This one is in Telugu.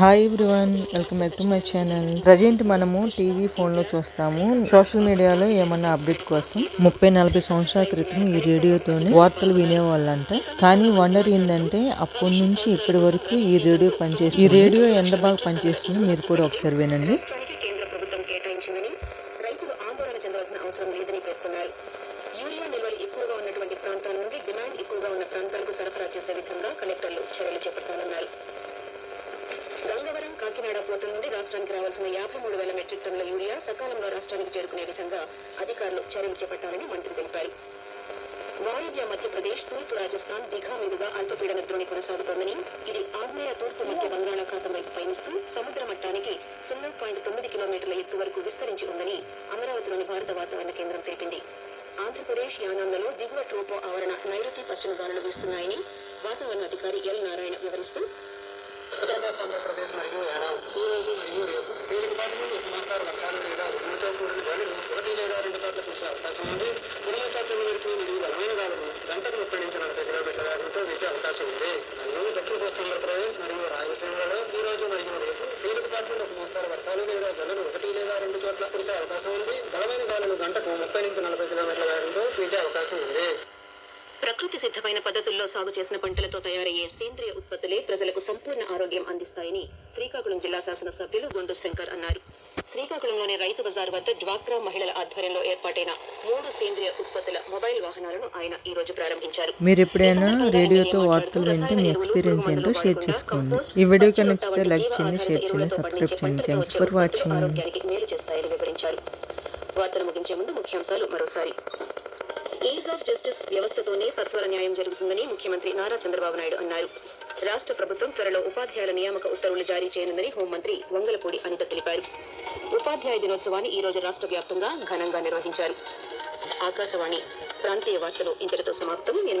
Hi everyone welcome back to my channel present మనము టీవీ ఫోన్లో చూస్తాము. సోషల్ మీడియాలో ఏమన్నా అప్డేట్ కోసం ముప్పై నలభై సంవత్సరాల క్రితం ఈ రేడియోతోనే వార్తలు వినేవాళ్ళంట. కానీ వండర్ ఏంటంటే అప్పటి నుంచి ఇప్పటి వరకు ఈ రేడియో పనిచేస్తుంది. ఈ రేడియో ఎంత బాగా పనిచేస్తుందో మీరు కూడా ఒకసారి వినండి. ప్రాంతాల నుండి డిమాండ్ ఎక్కువగా ఉన్న ప్రాంతాలకు సరఫరా చేసే విధంగా కలెక్టర్లు చర్యలు చేపట్టాలన్నారు కాకినాడ పోర్టు నుండి రాష్ట్రానికి రావాల్సిన యాభై మూడు వేల మెట్రిక్ టన్నుల యూరియా సకాలంలో రాష్ట్రానికి చేరుకునే విధంగా అధికారులు చర్యలు చేపట్టాలని మంత్రి తెలిపారు. వాయువ్య మధ్యప్రదేశ్ తూర్పు రాజస్థాన్ దిఘా మీదుగా అల్పపీడన ద్రోణి కొనసాగుతోందని ఇది ఆగ్నేయ తూర్పు మధ్య బంగాళాఖాతం వైపు పయనిస్తూ సముద్ర మట్టానికి సున్నా పాయింట్ తొమ్మిది కిలోమీటర్ల ఎత్తు వరకు విస్తరించి ఉందని అమరావతిలోని భారత వాతావరణ కేంద్రం తెలిపింది. ఆంధ్రప్రదేశ్ యానాంలలో దిగువ ట్రోపో ఆవరణ నైరుతి పశ్చిమ గాలులు వీస్తున్నాయని వాతావరణ అధికారి ఎల్ నారాయణ వివరిస్తూ ఆంధ్రప్రదేశ్ మరియు యానాం ఈ రోజు మరియు రేపు వర్షాలు లేదా ఉరుములతో కూడిన గాలులు ఒకటి లేదా రెండు చోట్ల కురిసే అవకాశం ఉంది ఉరుముల శాతం వరకు మరియు బలమైన గాలులు గంటకు ముప్పై నుంచి నలభై కిలోమీటర్ల వేగంతో వీచే అవకాశం ఉంది మరియు దక్షిణ పోస్తున్న ఆంధ్రప్రదేశ్ మరియు రాయలసీమలలో ఈ రోజు మరియు రేపు తేలికపాటి ఒక మోస్తారు వర్షాలు లేదా జల్లులు ఒకటి లేదా రెండు చోట్ల కురిసే అవకాశం ఉంది బలమైన గాలులు గంటకు ముప్పై నుంచి నలభై కిలోమీటర్ల వేగంతో వీచే అవకాశం ఉంది ప్రకృతి సిద్ధమైన పద్ధతుల్లో సాగు చేసిన పంటలతో తయారయ్యే సేంద్రియ ఉత్పత్తులే ప్రజలకు సంపూర్ణ ఆరోగ్యం అందిస్తాయని శ్రీకాకుళం జిల్లా శాసనసభ్యులు గుండు శంకర్ అన్నారు. శ్రీకాకుళంలోని రైతు బజార్ వద్ద డ్వాక్రా మహిళల ఆధ్వర్యంలో ఏర్పాటైన మూడు సేంద్రియ ఉత్పత్తుల మొబైల్ వాహనాలను ఆయన ఈ రోజు ప్రారంభించారు. మీరు ఎప్పుడైనా రేడియోతో వార్తలు వింటే మీ ఎక్స్పీరియన్స్ ఏంటో షేర్ చేసుకోండి. ఈ వీడియో కనుక లైక్ చేయండి షేర్ చేయండి సబ్స్క్రైబ్ చేయండి. Thank you for watching. వార్తలు ముగించే ముందు ముఖ్యాంశాలు మరోసారి. ఈజ్ ఆఫ్ జస్టిస్ వ్యవస్థతోనే సత్వర న్యాయం జరుగుతుందని ముఖ్యమంత్రి నారా చంద్రబాబు నాయుడు అన్నారు. రాష్ట్ర ప్రభుత్వం త్వరలో ఉపాధ్యాయుల నియామక ఉత్తర్వులు జారీ చేయనుందని హోంమంత్రి వంగలపూడి అనిత తెలిపారు. ఉపాధ్యాయ దినోత్సవాన్ని ఈ రోజు రాష్ట్ర వ్యాప్తంగా ఘనంగా నిర్వహించారు. ఆకాశవాణి ప్రాంతీయ వార్తలు ఇంతటితో సమాప్తం. ఎనిమిది